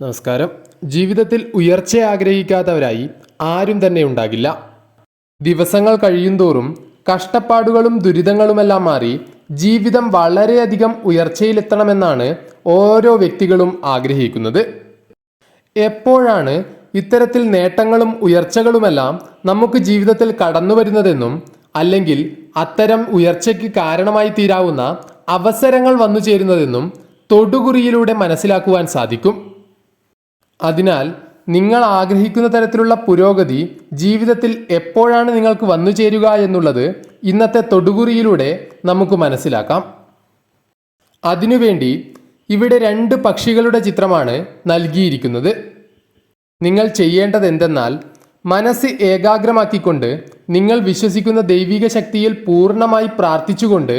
നമസ്കാരം. ജീവിതത്തിൽ ഉയർച്ച ആഗ്രഹിക്കാത്തവരായി ആരും തന്നെ ഉണ്ടാകില്ല. ദിവസങ്ങൾ കഴിയുന്തോറും കഷ്ടപ്പാടുകളും ദുരിതങ്ങളുമെല്ലാം മാറി ജീവിതം വളരെയധികം ഉയർച്ചയിലെത്തണമെന്നാണ് ഓരോ വ്യക്തികളും ആഗ്രഹിക്കുന്നത്. എപ്പോഴാണ് ഇത്തരത്തിൽ നേട്ടങ്ങളും ഉയർച്ചകളുമെല്ലാം നമുക്ക് ജീവിതത്തിൽ കടന്നു വരുന്നതെന്നും അല്ലെങ്കിൽ അത്തരം ഉയർച്ചയ്ക്ക് കാരണമായി തീരാവുന്ന അവസരങ്ങൾ വന്നു ചേരുന്നതെന്നും തൊടുകുറിയിലൂടെ മനസ്സിലാക്കുവാൻ സാധിക്കും. അതിനാൽ നിങ്ങൾ ആഗ്രഹിക്കുന്ന തരത്തിലുള്ള പുരോഗതി ജീവിതത്തിൽ എപ്പോഴാണ് നിങ്ങൾക്ക് വന്നു ചേരുക എന്നുള്ളത് ഇന്നത്തെ തൊടുകുറിയിലൂടെ നമുക്ക് മനസ്സിലാക്കാം. അതിനുവേണ്ടി ഇവിടെ രണ്ട് പക്ഷികളുടെ ചിത്രമാണ് നൽകിയിരിക്കുന്നത്. നിങ്ങൾ ചെയ്യേണ്ടത് എന്തെന്നാൽ മനസ്സ് ഏകാഗ്രമാക്കിക്കൊണ്ട് നിങ്ങൾ വിശ്വസിക്കുന്ന ദൈവിക ശക്തിയിൽ പൂർണമായി പ്രാർത്ഥിച്ചുകൊണ്ട്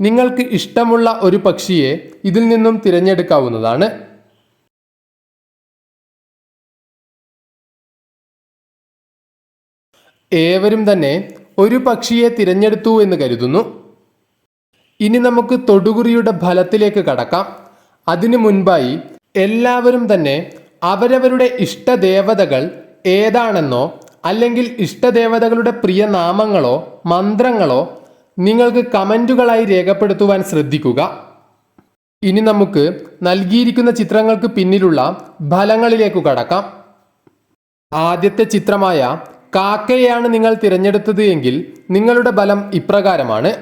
നിങ്ങൾക്ക് ഇഷ്ടമുള്ള ഒരു പക്ഷിയെ ഇതിൽ നിന്നും തിരഞ്ഞെടുക്കാവുന്നതാണ്. ഏവരും തന്നെ ഒരു പക്ഷിയെ തിരഞ്ഞെടുത്തു എന്ന് കരുതുന്നു. ഇനി നമുക്ക് തൊടുകുറിയുടെ ഫലത്തിലേക്ക് കടക്കാം. അതിനു മുൻപായി എല്ലാവരും തന്നെ അവരവരുടെ ഇഷ്ടദേവതകൾ ഏതാണെന്നോ അല്ലെങ്കിൽ ഇഷ്ടദേവതകളുടെ പ്രിയ നാമങ്ങളോ മന്ത്രങ്ങളോ നിങ്ങൾക്ക് കമന്റുകളായി രേഖപ്പെടുത്തുവാൻ ശ്രദ്ധിക്കുക. ഇനി നമുക്ക് നൽകിയിരിക്കുന്ന ചിത്രങ്ങൾക്ക് പിന്നിലുള്ള ഫലങ്ങളിലേക്ക് കടക്കാം. ആദ്യത്തെ ചിത്രമായ കാക്കയെയാണ് നിങ്ങൾ തിരഞ്ഞെടുത്തത് എങ്കിൽ നിങ്ങളുടെ ബലം ഇപ്രകാരമാണ്.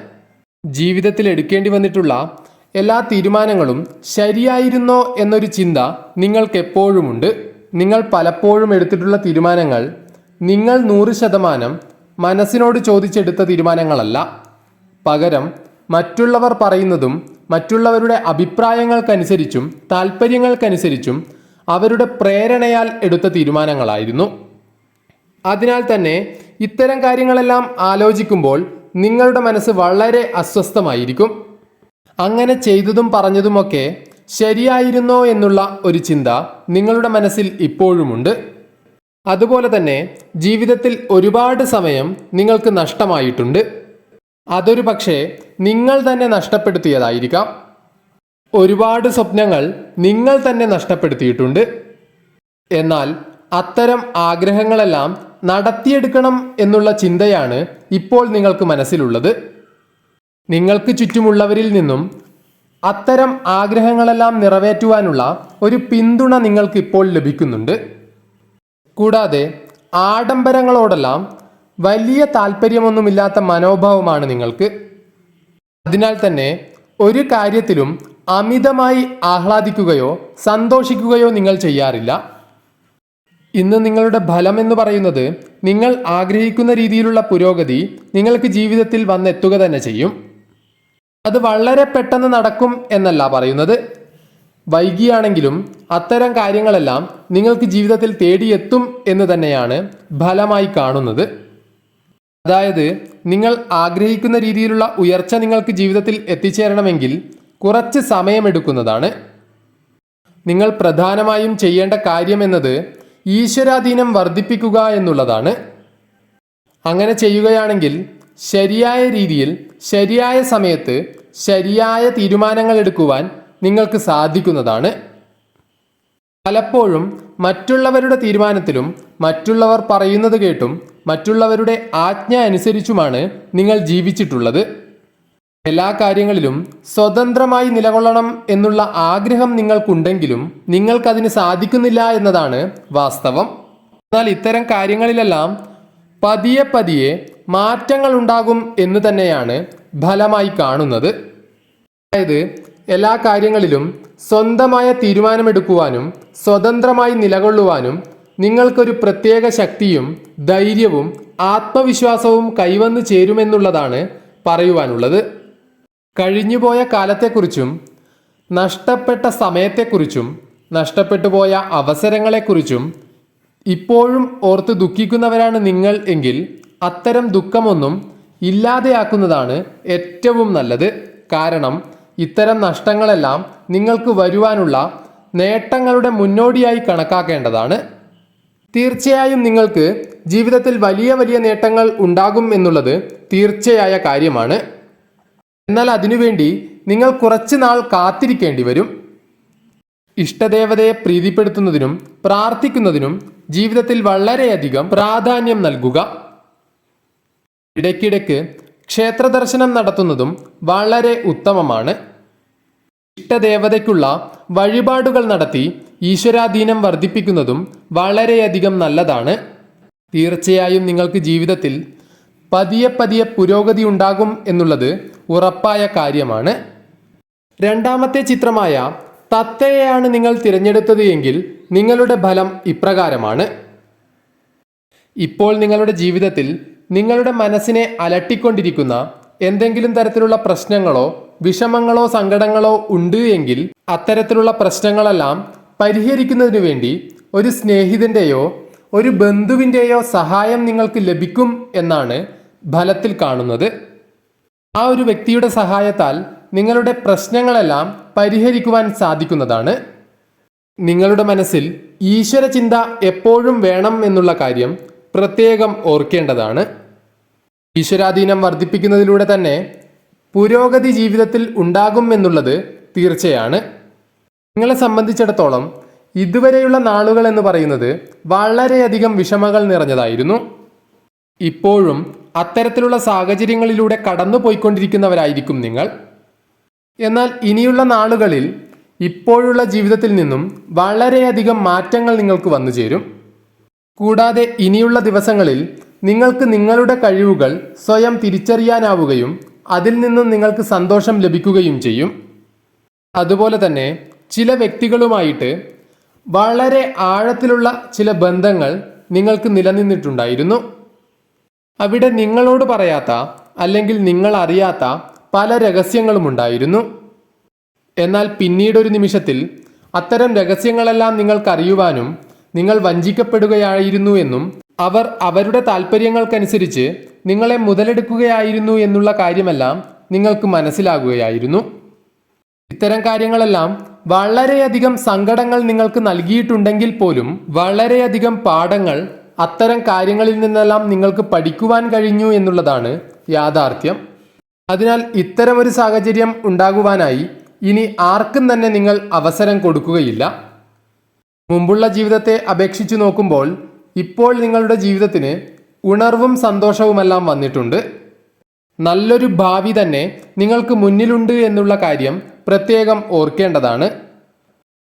ജീവിതത്തിൽ എടുക്കേണ്ടി വന്നിട്ടുള്ള എല്ലാ തീരുമാനങ്ങളും ശരിയായിരുന്നോ എന്നൊരു ചിന്ത നിങ്ങൾക്ക് എപ്പോഴുമുണ്ട് നിങ്ങൾ പലപ്പോഴും എടുത്തിട്ടുള്ള തീരുമാനങ്ങൾ നിങ്ങൾ നൂറ് ശതമാനം മനസ്സിനോട് ചോദിച്ചെടുത്ത തീരുമാനങ്ങളല്ല. പകരം മറ്റുള്ളവർ പറയുന്നതും മറ്റുള്ളവരുടെ അഭിപ്രായങ്ങൾക്കനുസരിച്ചും താല്പര്യങ്ങൾക്കനുസരിച്ചും അവരുടെ പ്രേരണയാൽ എടുത്ത തീരുമാനങ്ങളായിരുന്നു. അതിനാൽ തന്നെ ഇത്തരം കാര്യങ്ങളെല്ലാം ആലോചിക്കുമ്പോൾ നിങ്ങളുടെ മനസ്സ് വളരെ അസ്വസ്ഥമായിരിക്കും. അങ്ങനെ ചെയ്തതും പറഞ്ഞതുമൊക്കെ ശരിയായിരുന്നോ എന്നുള്ള ഒരു ചിന്ത നിങ്ങളുടെ മനസ്സിൽ ഇപ്പോഴുമുണ്ട്. അതുപോലെ തന്നെ ജീവിതത്തിൽ ഒരുപാട് സമയം നിങ്ങൾക്ക് നഷ്ടമായിട്ടുണ്ട്. അതൊരു പക്ഷേ നിങ്ങൾ തന്നെ നഷ്ടപ്പെടുത്തിയതായിരിക്കാം. ഒരുപാട് സ്വപ്നങ്ങൾ നിങ്ങൾ തന്നെ നഷ്ടപ്പെടുത്തിയിട്ടുണ്ട്. എന്നാൽ അത്തരം ആഗ്രഹങ്ങളെല്ലാം നടത്തിയെടുക്കണം എന്നുള്ള ചിന്തയാണ് ഇപ്പോൾ നിങ്ങൾക്ക് മനസ്സിലുള്ളത്. നിങ്ങൾക്ക് ചുറ്റുമുള്ളവരിൽ നിന്നും അത്തരം ആഗ്രഹങ്ങളെല്ലാം നിറവേറ്റുവാനുള്ള ഒരു പിന്തുണ നിങ്ങൾക്ക് ഇപ്പോൾ ലഭിക്കുന്നുണ്ട്. കൂടാതെ ആഡംബരങ്ങളോടെല്ലാം വലിയ താല്പര്യമൊന്നുമില്ലാത്ത മനോഭാവമാണ് നിങ്ങൾക്ക്. അതിനാൽ തന്നെ ഒരു കാര്യത്തിലും അമിതമായി ആഹ്ലാദിക്കുകയോ സന്തോഷിക്കുകയോ നിങ്ങൾ ചെയ്യാറില്ല. ഇന്ന് നിങ്ങളുടെ ഫലം എന്ന് പറയുന്നത് നിങ്ങൾ ആഗ്രഹിക്കുന്ന രീതിയിലുള്ള പുരോഗതി നിങ്ങൾക്ക് ജീവിതത്തിൽ വന്നെത്തുക തന്നെ ചെയ്യും. അത് വളരെ പെട്ടെന്ന് നടക്കും എന്നല്ല പറയുന്നത്. വൈകിയാണെങ്കിലും അത്തരം കാര്യങ്ങളെല്ലാം നിങ്ങൾക്ക് ജീവിതത്തിൽ തേടിയെത്തും എന്ന് തന്നെയാണ് ഫലമായി കാണുന്നത്. അതായത് നിങ്ങൾ ആഗ്രഹിക്കുന്ന രീതിയിലുള്ള ഉയർച്ച നിങ്ങൾക്ക് ജീവിതത്തിൽ എത്തിച്ചേരണമെങ്കിൽ കുറച്ച് സമയമെടുക്കുന്നതാണ്. നിങ്ങൾ പ്രധാനമായും ചെയ്യേണ്ട കാര്യമെന്നത് ഈശ്വരാധീനം വർദ്ധിപ്പിക്കുക എന്നുള്ളതാണ്. അങ്ങനെ ചെയ്യുകയാണെങ്കിൽ ശരിയായ രീതിയിൽ ശരിയായ സമയത്ത് ശരിയായ തീരുമാനങ്ങൾ എടുക്കുവാൻ നിങ്ങൾക്ക് സാധിക്കുന്നതാണ്. പലപ്പോഴും മറ്റുള്ളവരുടെ തീരുമാനത്തിലും മറ്റുള്ളവർ പറയുന്നത് കേട്ടും മറ്റുള്ളവരുടെ ആജ്ഞ അനുസരിച്ചുമാണ് നിങ്ങൾ ജീവിച്ചിട്ടുള്ളത്. എല്ലാ കാര്യങ്ങളിലും സ്വതന്ത്രമായി നിലകൊള്ളണം എന്നുള്ള ആഗ്രഹം നിങ്ങൾക്കുണ്ടെങ്കിലും നിങ്ങൾക്കതിന് സാധിക്കുന്നില്ല എന്നതാണ് വാസ്തവം. എന്നാൽ ഇത്തരം കാര്യങ്ങളിലെല്ലാം പതിയെ പതിയെ മാറ്റങ്ങൾ ഉണ്ടാകും എന്ന് തന്നെയാണ് ഫലമായി കാണുന്നത്. അതായത് എല്ലാ കാര്യങ്ങളിലും സ്വന്തമായ തീരുമാനമെടുക്കുവാനും സ്വതന്ത്രമായി നിലകൊള്ളുവാനും നിങ്ങൾക്കൊരു പ്രത്യേക ശക്തിയും ധൈര്യവും ആത്മവിശ്വാസവും കൈവന്നു ചേരുമെന്നുള്ളതാണ് പറയുവാനുള്ളത്. കഴിഞ്ഞുപോയ കാലത്തെക്കുറിച്ചും നഷ്ടപ്പെട്ട സമയത്തെക്കുറിച്ചും നഷ്ടപ്പെട്ടു പോയ അവസരങ്ങളെക്കുറിച്ചും ഇപ്പോഴും ഓർത്ത് ദുഃഖിക്കുന്നവരാണ് നിങ്ങൾ എങ്കിൽ അത്തരം ദുഃഖമൊന്നും ഇല്ലാതെയാക്കുന്നതാണ് ഏറ്റവും നല്ലത്. കാരണം ഇത്തരം നഷ്ടങ്ങളെല്ലാം നിങ്ങൾക്ക് വരുവാനുള്ള നേട്ടങ്ങളുടെ മുന്നോടിയായി കണക്കാക്കേണ്ടതാണ്. തീർച്ചയായും നിങ്ങൾക്ക് ജീവിതത്തിൽ വലിയ വലിയ നേട്ടങ്ങൾ ഉണ്ടാകും എന്നുള്ളത് തീർച്ചയായ കാര്യമാണ്. എന്നാൽ അതിനുവേണ്ടി നിങ്ങൾ കുറച്ച് നാൾ കാത്തിരിക്കേണ്ടി വരും. ഇഷ്ടദേവതയെ പ്രീതിപ്പെടുത്തുന്നതിനും പ്രാർത്ഥിക്കുന്നതിനും ജീവിതത്തിൽ വളരെയധികം പ്രാധാന്യം നൽകുക. ഇടയ്ക്കിടയ്ക്ക് ക്ഷേത്ര ദർശനം നടത്തുന്നതും വളരെ ഉത്തമമാണ്. ഇഷ്ടദേവതയ്ക്കുള്ള വഴിപാടുകൾ നടത്തി ഈശ്വരാധീനം വർദ്ധിപ്പിക്കുന്നതും വളരെയധികം നല്ലതാണ്. തീർച്ചയായും നിങ്ങൾക്ക് ജീവിതത്തിൽ പതിയെ പതിയെ പുരോഗതി ഉണ്ടാകും എന്നുള്ളത് ഉറപ്പായ കാര്യമാണ്. രണ്ടാമത്തെ ചിത്രമായ തത്തയെയാണ് നിങ്ങൾ തിരഞ്ഞെടുത്തത് എങ്കിൽ നിങ്ങളുടെ ഫലം ഇപ്രകാരമാണ്. ഇപ്പോൾ നിങ്ങളുടെ ജീവിതത്തിൽ നിങ്ങളുടെ മനസ്സിനെ അലട്ടിക്കൊണ്ടിരിക്കുന്ന എന്തെങ്കിലും തരത്തിലുള്ള പ്രശ്നങ്ങളോ വിഷമങ്ങളോ സങ്കടങ്ങളോ ഉണ്ട് എങ്കിൽ അത്തരത്തിലുള്ള പ്രശ്നങ്ങളെല്ലാം പരിഹരിക്കുന്നതിനു വേണ്ടി ഒരു സ്നേഹിതന്റെയോ ഒരു ബന്ധുവിന്റെയോ സഹായം നിങ്ങൾക്ക് ലഭിക്കും എന്നാണ് ഫലത്തിൽ കാണുന്നത്. ആ ഒരു വ്യക്തിയുടെ സഹായത്താൽ നിങ്ങളുടെ പ്രശ്നങ്ങളെല്ലാം പരിഹരിക്കുവാൻ സാധിക്കുന്നതാണ്. നിങ്ങളുടെ മനസ്സിൽ ഈശ്വര ചിന്ത എപ്പോഴും വേണം എന്നുള്ള കാര്യം പ്രത്യേകം ഓർക്കേണ്ടതാണ്. ഈശ്വരാധീനം വർദ്ധിപ്പിക്കുന്നതിലൂടെ തന്നെ പുരോഗതി ജീവിതത്തിൽ ഉണ്ടാകും എന്നുള്ളത് തീർച്ചയാണ്. നിങ്ങളെ സംബന്ധിച്ചിടത്തോളം ഇതുവരെയുള്ള നാളുകൾ എന്ന് പറയുന്നത് വളരെയധികം വിഷമകൾ നിറഞ്ഞതായിരുന്നു. ഇപ്പോഴും അത്തരത്തിലുള്ള സാഹചര്യങ്ങളിലൂടെ കടന്നു പോയിക്കൊണ്ടിരിക്കുന്നവരായിരിക്കും നിങ്ങൾ. എന്നാൽ ഇനിയുള്ള നാളുകളിൽ ഇപ്പോഴുള്ള ജീവിതത്തിൽ നിന്നും വളരെയധികം മാറ്റങ്ങൾ നിങ്ങൾക്ക് വന്നു ചേരും. കൂടാതെ ഇനിയുള്ള ദിവസങ്ങളിൽ നിങ്ങൾക്ക് നിങ്ങളുടെ കഴിവുകൾ സ്വയം തിരിച്ചറിയാനാവുകയും അതിൽ നിന്നും നിങ്ങൾക്ക് സന്തോഷം ലഭിക്കുകയും ചെയ്യും. അതുപോലെ തന്നെ ചില വ്യക്തികളുമായിട്ട് വളരെ ആഴത്തിലുള്ള ചില ബന്ധങ്ങൾ നിങ്ങൾക്ക് നിലനിന്നിട്ടുണ്ടായിരുന്നു. അവിടെ നിങ്ങളോട് പറയാത്ത അല്ലെങ്കിൽ നിങ്ങൾ അറിയാത്ത പല രഹസ്യങ്ങളും ഉണ്ടായിരുന്നു. എന്നാൽ പിന്നീടൊരു നിമിഷത്തിൽ അത്തരം രഹസ്യങ്ങളെല്ലാം നിങ്ങൾക്കറിയുവാനും നിങ്ങൾ വഞ്ചിക്കപ്പെടുകയായിരുന്നു എന്നും അവർ അവരുടെ താല്പര്യങ്ങൾക്കനുസരിച്ച് നിങ്ങളെ മുതലെടുക്കുകയായിരുന്നു എന്നുള്ള കാര്യമെല്ലാം നിങ്ങൾക്ക് മനസ്സിലാകുകയായിരുന്നു. ഇത്തരം കാര്യങ്ങളെല്ലാം വളരെയധികം സങ്കടങ്ങൾ നിങ്ങൾക്ക് നൽകിയിട്ടുണ്ടെങ്കിൽ പോലും വളരെയധികം പാഠങ്ങൾ അത്തരം കാര്യങ്ങളിൽ നിന്നെല്ലാം നിങ്ങൾക്ക് പഠിക്കുവാൻ കഴിഞ്ഞു എന്നുള്ളതാണ് യാഥാർത്ഥ്യം. അതിനാൽ ഇത്തരമൊരു സാഹചര്യം ഉണ്ടാകുവാനായി ഇനി ആർക്കും തന്നെ നിങ്ങൾ അവസരം കൊടുക്കുകയില്ല. മുമ്പുള്ള ജീവിതത്തെ അപേക്ഷിച്ചു നോക്കുമ്പോൾ ഇപ്പോൾ നിങ്ങളുടെ ജീവിതത്തിന് ഉണർവും സന്തോഷവുമെല്ലാം വന്നിട്ടുണ്ട്. നല്ലൊരു ഭാവി തന്നെ നിങ്ങൾക്ക് മുന്നിലുണ്ട് എന്നുള്ള കാര്യം പ്രത്യേകം ഓർക്കേണ്ടതാണ്.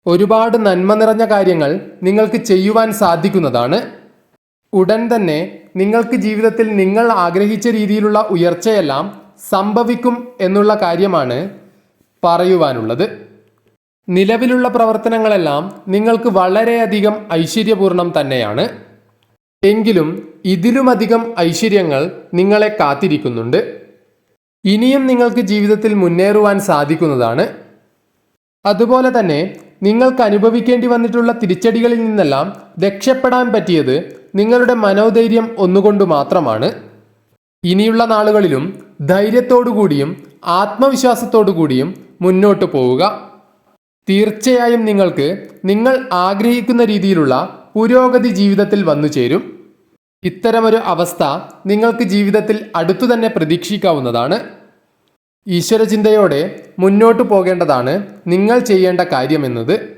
ഒരുപാട് നന്മ നിറഞ്ഞ കാര്യങ്ങൾ നിങ്ങൾക്ക് ചെയ്യുവാൻ സാധിക്കുന്നതാണ്. ഉടൻ തന്നെ നിങ്ങൾക്ക് ജീവിതത്തിൽ നിങ്ങൾ ആഗ്രഹിച്ച രീതിയിലുള്ള ഉയർച്ചയെല്ലാം സംഭവിക്കും എന്നുള്ള കാര്യമാണ് പറയുവാനുള്ളത്. നിലവിലുള്ള പ്രവർത്തനങ്ങളെല്ലാം നിങ്ങൾക്ക് വളരെയധികം ഐശ്വര്യപൂർണം തന്നെയാണ്. എങ്കിലും ഇതിലുമധികം ഐശ്വര്യങ്ങൾ നിങ്ങളെ കാത്തിരിക്കുന്നുണ്ട്. ഇനിയും നിങ്ങൾക്ക് ജീവിതത്തിൽ മുന്നേറുവാൻ സാധിക്കുന്നതാണ്. അതുപോലെ തന്നെ നിങ്ങൾക്ക് അനുഭവിക്കേണ്ടി വന്നിട്ടുള്ള തിരിച്ചടികളിൽ നിന്നെല്ലാം രക്ഷപ്പെടാൻ പറ്റിയത് നിങ്ങളുടെ മനോധൈര്യം ഒന്നുകൊണ്ട് മാത്രമാണ്. ഇനിയുള്ള നാളുകളിലും ധൈര്യത്തോടുകൂടിയും ആത്മവിശ്വാസത്തോടുകൂടിയും മുന്നോട്ട് പോവുക. തീർച്ചയായും നിങ്ങൾക്ക് നിങ്ങൾ ആഗ്രഹിക്കുന്ന രീതിയിലുള്ള പുരോഗതി ജീവിതത്തിൽ വന്നു ചേരും. ഇത്തരമൊരു അവസ്ഥ നിങ്ങൾക്ക് ജീവിതത്തിൽ അടുത്തു തന്നെ പ്രതീക്ഷിക്കാവുന്നതാണ്. ഈശ്വരചിന്തയോടെ മുന്നോട്ടു പോകേണ്ടതാണ് നിങ്ങൾ ചെയ്യേണ്ട കാര്യമെന്നത്.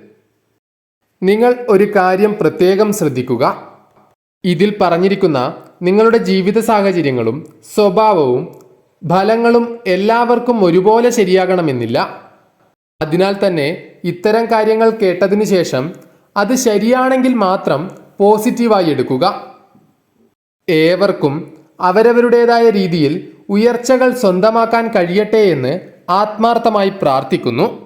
നിങ്ങൾ ഒരു കാര്യം പ്രത്യേകം ശ്രദ്ധിക്കുക. ഇതിൽ പറഞ്ഞിരിക്കുന്ന നിങ്ങളുടെ ജീവിത സാഹചര്യങ്ങളും സ്വഭാവവും ഫലങ്ങളും എല്ലാവർക്കും ഒരുപോലെ ശരിയാകണമെന്നില്ല. അതിനാൽ തന്നെ ഇത്തരം കാര്യങ്ങൾ കേട്ടതിന് ശേഷം അത് ശരിയാണെങ്കിൽ മാത്രം പോസിറ്റീവായി എടുക്കുക. ഏവർക്കും അവരവരുടേതായ രീതിയിൽ ഉയർച്ചകൾ സ്വന്തമാക്കാൻ കഴിയട്ടെ എന്ന് ആത്മാർത്ഥമായി പ്രാർത്ഥിക്കുന്നു.